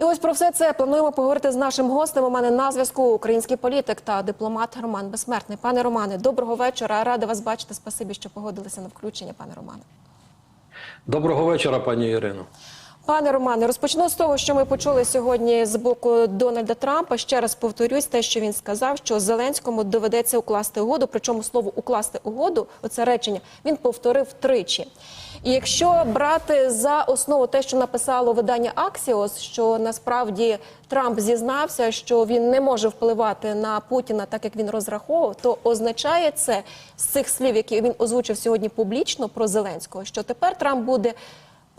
І ось про все це плануємо поговорити з нашим гостем. У мене на зв'язку український політик та дипломат Роман Безсмертний. Пане Романе, доброго вечора. Рада вас бачити. Спасибі, що погодилися на включення, пане Романе. Доброго вечора, пані Ірино. Пане Романе, розпочну з того, що ми почули сьогодні з боку Дональда Трампа. Ще раз повторюсь, те, що він сказав, що Зеленському доведеться укласти угоду. Причому слово укласти угоду, оце речення, він повторив тричі. І якщо брати за основу те, що написало видання Axios, що насправді Трамп зізнався, що він не може впливати на Путіна, так як він розраховував, то означає це з цих слів, які він озвучив сьогодні публічно про Зеленського, що тепер Трамп буде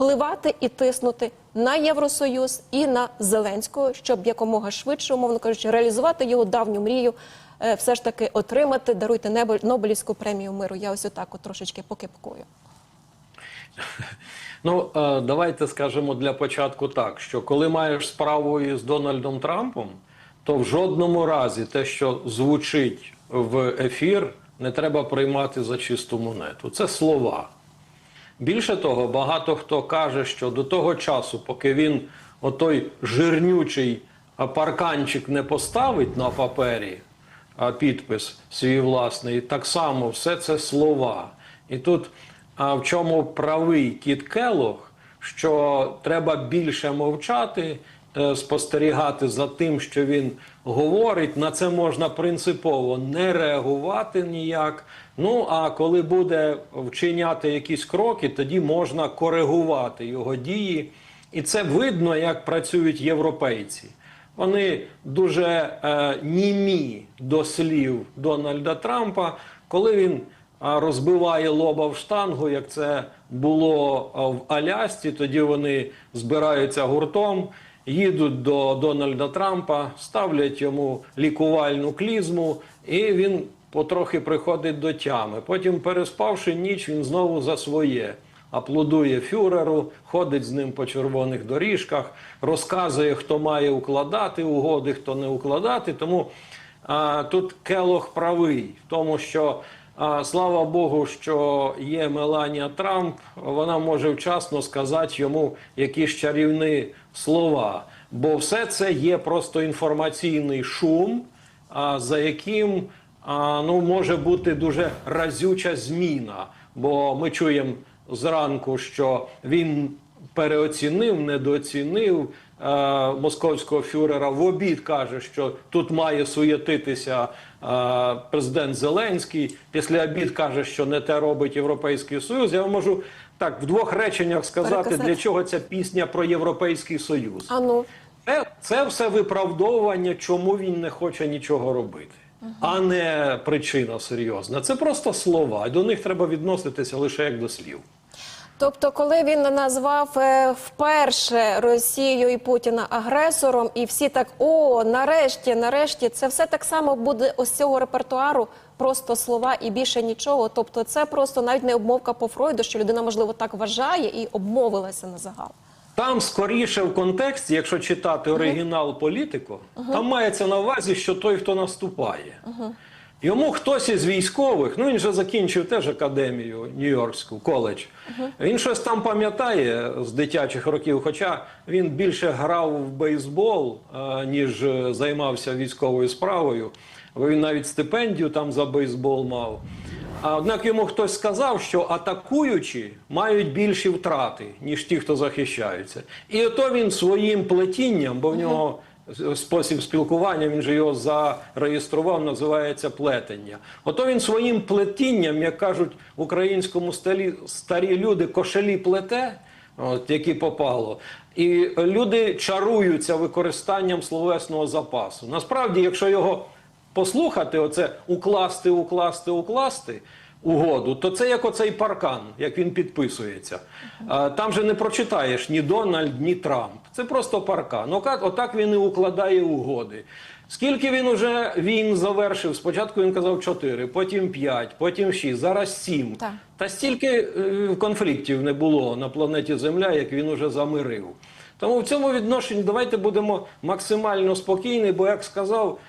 впливати і тиснути на Євросоюз і на Зеленського, щоб якомога швидше, умовно кажучи, реалізувати його давню мрію, е, все ж таки отримати, даруйте Нобелівську премію миру. Я ось отак от трошечки покипкую. Ну е, давайте скажемо для початку так: що коли маєш справу із Дональдом Трампом, то в жодному разі те, що звучить в ефір, не треба приймати за чисту монету. Це слова. Більше того, багато хто каже, що до того часу, поки він отой жирнючий парканчик не поставить на папері, підпис свій власний, так само все це слова. І тут а, в чому правий кіт Келох, що треба більше мовчати, спостерігати за тим, що він говорить. На це можна принципово не реагувати ніяк. Ну а коли буде вчиняти якісь кроки, тоді можна коригувати його дії. І це видно, як працюють європейці. Вони дуже е, німі до слів Дональда Трампа, коли він розбиває лоба в штангу, як це було в Алясці. Тоді вони збираються гуртом, їдуть до Дональда Трампа, ставлять йому лікувальну клізму, і він потрохи приходить до тями. Потім, переспавши ніч, він знову за своє. Аплодує фюреру, ходить з ним по червоних доріжках, розказує, хто має укладати угоди, хто не укладати. Тому а, тут Келох правий в тому, що слава Богу, що є Меланія Трамп, вона може вчасно сказати йому якісь чарівні слова. Бо все це є просто інформаційний шум, за яким ну, може бути дуже разюча зміна. Бо ми чуємо зранку, що він переоцінив, недооцінив е, московського фюрера. В обід каже, що тут має суєтитися е, президент Зеленський. Після обід каже, що не те робить Європейський Союз. Я можу так в двох реченнях сказати, Переказати. для чого ця пісня про Європейський Союз. А ну Це, це все виправдовування, чому він не хоче нічого робити, а не причина серйозна. Це просто слова. До них треба відноситися лише як до слів. Тобто, коли він назвав е, вперше Росію і Путіна агресором, і всі так о, нарешті, нарешті, це все так само буде ось цього репертуару, просто слова і більше нічого. Тобто, це просто навіть не обмовка по Фройду, що людина можливо так вважає і обмовилася на загал. Там скоріше в контексті, якщо читати оригінал політико, там мається на увазі, що той, хто наступає. Йому хтось із військових, ну він же закінчив теж академію Нью-Йоркську, коледж. Він щось там пам'ятає з дитячих років, хоча він більше грав в бейсбол, ніж е, займався військовою справою. Бо він навіть стипендію там за бейсбол мав. А однак йому хтось сказав, що атакуючі мають більші втрати, ніж ті, хто захищаються. І ото він своїм плетінням, бо в нього с- спосіб спілкування, він же його зареєстрував, називається плетення. Ото він своїм плетінням, як кажуть в українському стилі старі люди, кошелі плете, от, які попало. І люди чаруються використанням словесного запасу. Насправді, якщо його послухати, оце укласти, укласти, укласти угоду, то це як оцей паркан, як він підписується. Там же не прочитаєш ні Дональд, ні Трамп. Це просто паркан. Отак, отак він і укладає угоди. Скільки він уже війн завершив? Спочатку він казав 4, потім 5, потім 6, зараз 7. Так. Та стільки е, конфліктів не було на планеті Земля, як він уже замирив. Тому в цьому відношенні давайте будемо максимально спокійні, бо як сказав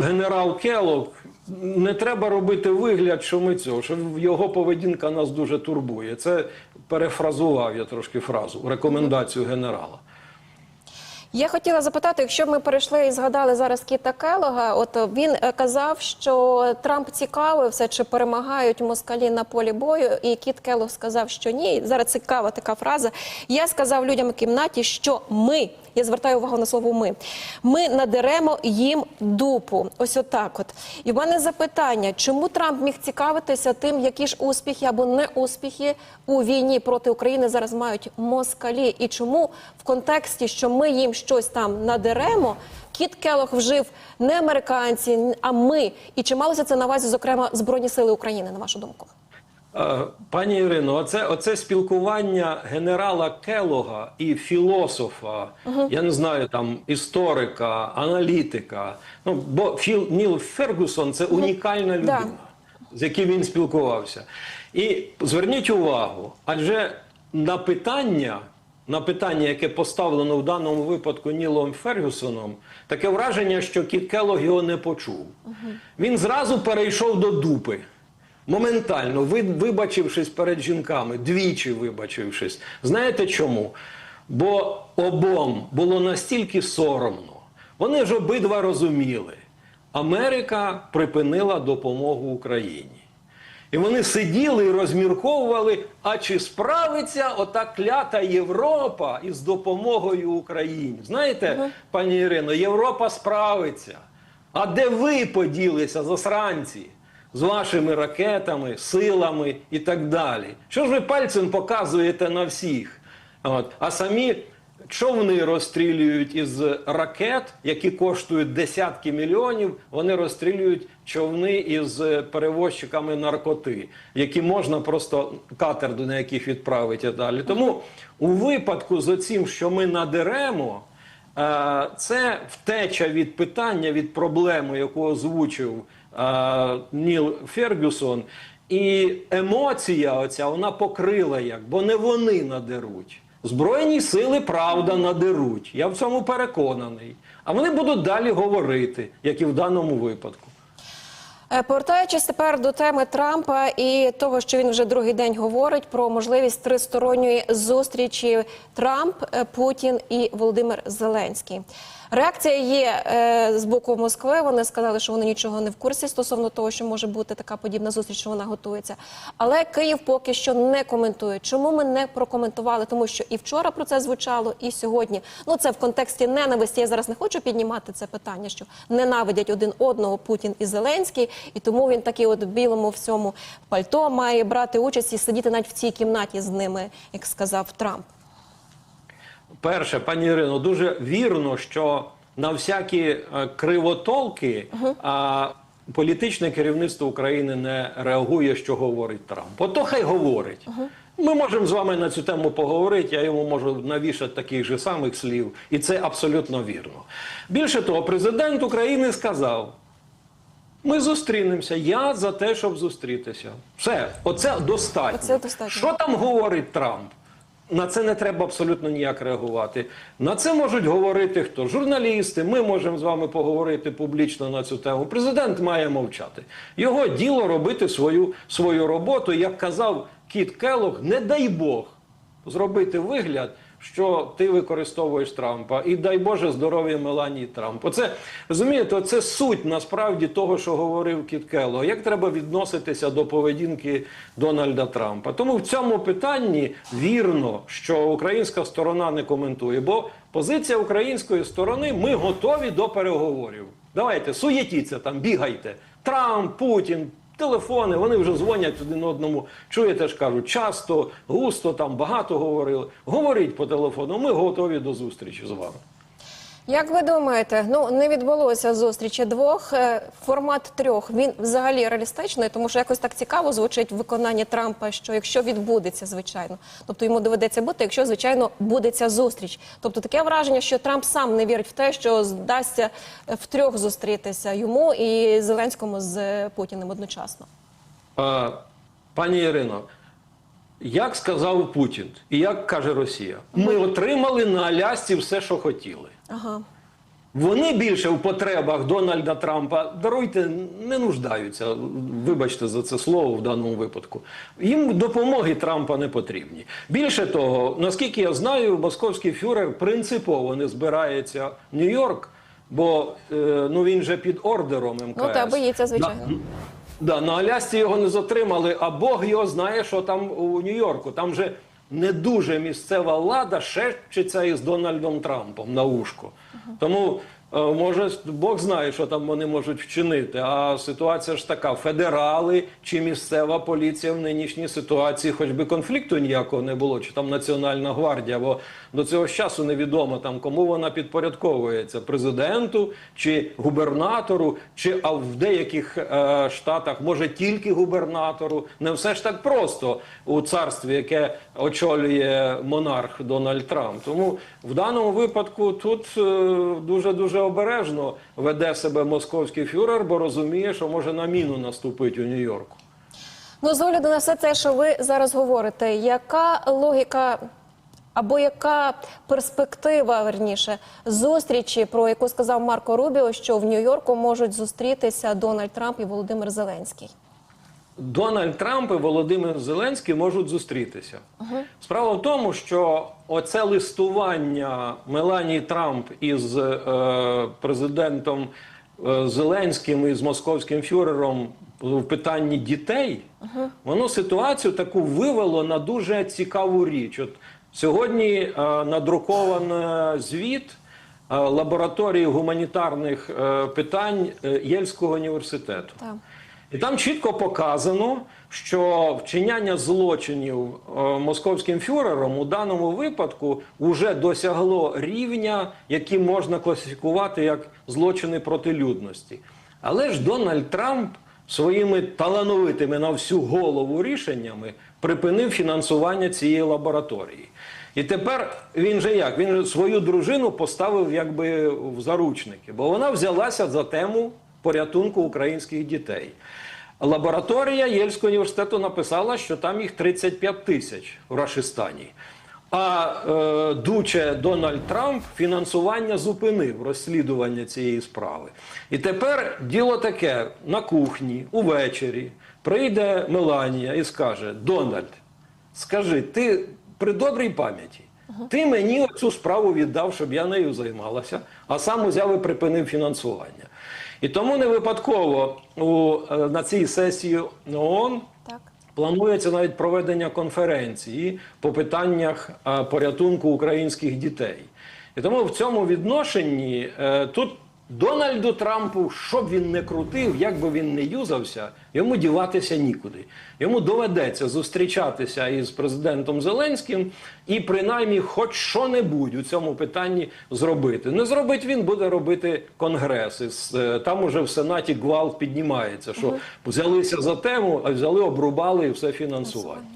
генерал Келлог, не треба робити вигляд, що ми цього, що його поведінка нас дуже турбує. Це перефразував я трошки фразу, рекомендацію генерала. Я хотіла запитати, якщо ми перейшли і згадали зараз Кіта Келога, от він е, казав, що Трамп цікавився, чи перемагають москалі на полі бою, і Кіт Келог сказав, що ні. Зараз цікава така фраза. Я сказав людям у кімнаті, що ми, я звертаю увагу на слово ми, ми надеремо їм дупу. Ось отак. От і в мене запитання, чому Трамп міг цікавитися тим, які ж успіхи або неуспіхи у війні проти України зараз мають москалі, і чому в контексті, що ми їм щось там надеремо, Кіт Келох вжив не американці, а ми. І чи малося це на увазі, зокрема, збройні сили України, на вашу думку? Е, Пані Ірино, оце, оце спілкування генерала Келога і філософа, я не знаю, там історика, аналітика. Ну, бо Філ Ніл Фергюсон це унікальна людина, з яким він спілкувався. І зверніть увагу, адже на питання, на питання, яке поставлено в даному випадку Нілом Фергюсоном, таке враження, що Кіт Келог його не почув. Він зразу перейшов до дупи. Моментально, вибачившись перед жінками, двічі вибачившись. Знаєте чому? Бо обом було настільки соромно. Вони ж обидва розуміли, Америка припинила допомогу Україні. І вони сиділи і розмірковували, а чи справиться ота клята Європа із допомогою Україні? Знаєте, пані Ірино, Європа справиться. А де ви поділися, засранці, з вашими ракетами, силами і так далі? Що ж ви пальцем показуєте на всіх? От. А самі човни розстрілюють із ракет, які коштують десятки мільйонів. Вони розстрілюють човни із перевозчиками наркоти, які можна просто катер на яких відправити і далі. Тому у випадку з оцим, що ми надеремо. Е, Це втеча від питання, від проблеми, яку озвучив Ніл Фергюсон. І емоція оця вона покрила як, бо не вони надеруть. Збройні сили, правда, надеруть. Я в цьому переконаний. А вони будуть далі говорити, як і в даному випадку. Е, Повертаючись тепер до теми Трампа і того, що він вже другий день говорить про можливість тристоронньої зустрічі Трамп, е, Путін і Володимир Зеленський. Реакція є е, з боку Москви. Вони сказали, що вони нічого не в курсі стосовно того, що може бути така подібна зустріч, що вона готується. Але Київ поки що не коментує. Чому ми не прокоментували? Тому що і вчора про це звучало, і сьогодні. Ну це в контексті ненависті. Я зараз не хочу піднімати це питання, що ненавидять один одного Путін і Зеленський, і тому він такий, от білому всьому пальто має брати участь і сидіти навіть в цій кімнаті з ними, як сказав Трамп. Перше, пані Ірино, дуже вірно, що на всякі е, кривотолки а, політичне керівництво України не реагує, що говорить Трамп. Ото хай говорить. Ми можемо з вами на цю тему поговорити, я йому можу навішати таких же самих слів, і це абсолютно вірно. Більше того, президент України сказав: ми зустрінемося. Я за те, щоб зустрітися. Все, оце достатньо. Оце достатньо. Що там говорить Трамп? На це не треба абсолютно ніяк реагувати. На це можуть говорити хто? Журналісти. Ми можемо з вами поговорити публічно на цю тему. Президент має мовчати. Його діло робити свою, свою роботу. Як казав Кіт Келлог, не дай Бог зробити вигляд, що ти використовуєш Трампа, і дай Боже здоров'я Меланії Трамп. Оце розумієте, це суть насправді того, що говорив Кіт Келлог. Як треба відноситися до поведінки Дональда Трампа? Тому в цьому питанні вірно, що українська сторона не коментує, бо позиція української сторони ми готові до переговорів. Давайте суєтіться там, бігайте. Трамп, Путін. Телефони, вони вже дзвонять один одному. Чуєте ж кажуть, часто, густо там багато говорили. Говоріть по телефону. Ми готові до зустрічі з вами. Як ви думаєте, ну не відбулося зустрічі двох. е, Формат трьох він взагалі реалістичний, тому що якось так цікаво звучить в виконанні Трампа, що якщо відбудеться, звичайно, тобто йому доведеться бути, якщо звичайно буде ця зустріч. Тобто таке враження, що Трамп сам не вірить в те, що здасться е, втрьох зустрітися йому і Зеленському з е, Путіним одночасно. Е, Пані Ірино, як сказав Путін і як каже Росія, ми отримали на Алясці все, що хотіли. Ага. Вони більше в потребах Дональда Трампа, даруйте, не нуждаються. Вибачте за це слово в даному випадку. Їм допомоги Трампа не потрібні. Більше того, наскільки я знаю, московський фюрер принципово не збирається в Нью-Йорк, бо е, ну він же під ордером МКС. Ну, та, боїться, звичайно. Да, Да, на Алясці його не затримали, а Бог його знає, що там у Нью-Йорку. Там же не дуже місцева влада шепчеться із Дональдом Трампом на ушко. Тому, е, може, Бог знає, що там вони можуть вчинити. А ситуація ж така: федерали чи місцева поліція в нинішній ситуації, хоч би конфлікту ніякого не було, чи там Національна гвардія, бо до цього часу невідомо там кому вона підпорядковується президенту чи губернатору, чи а в деяких е, штатах може тільки губернатору. Не все ж так просто у царстві, яке очолює монарх Дональд Трамп. Тому в даному випадку тут дуже дуже обережно веде себе московський фюрер, бо розуміє, що може на міну наступити у Нью-Йорку. Ну, з огляду на все це, що ви зараз говорите, яка логіка або яка перспектива, верніше, зустрічі, про яку сказав Марко Рубіо, що в Нью-Йорку можуть зустрітися Дональд Трамп і Володимир Зеленський? Дональд Трамп і Володимир Зеленський можуть зустрітися. Справа в тому, що оце листування Меланії Трамп із е, президентом е, Зеленським і з московським фюрером в питанні дітей, воно ситуацію таку вивело на дуже цікаву річ. От сьогодні е, надруковано звіт е, лабораторії гуманітарних е, питань Єльського університету. Так. І там чітко показано, що вчиняння злочинів е, московським фюрером у даному випадку вже досягло рівня, який можна класифікувати як злочини проти людності. Але ж Дональд Трамп своїми талановитими на всю голову рішеннями припинив фінансування цієї лабораторії. І тепер він же як? Він же свою дружину поставив якби в заручники, бо вона взялася за тему порятунку українських дітей. Лабораторія Єльського університету написала, що там їх 35 тисяч в Рашистані. А е, дуче Дональд Трамп фінансування зупинив розслідування цієї справи. І тепер діло таке: на кухні, увечері прийде Меланія і скаже: Дональд, скажи, ти при добрій пам'яті. Ти мені цю справу віддав, щоб я нею займалася, а сам узяв і припинив фінансування. І тому не випадково у, е, на цій сесії ООН Так. планується навіть проведення конференції по питаннях е, порятунку українських дітей. І тому в цьому відношенні е, тут Дональду Трампу, що б він не крутив, як би він не юзався, йому діватися нікуди. Йому доведеться зустрічатися із президентом Зеленським і принаймні хоч що-небудь у цьому питанні зробити. Не зробить він, буде робити конгрес. І е, Там уже в Сенаті гвалт піднімається, що взялися за тему, а взяли, обрубали і все фінансування.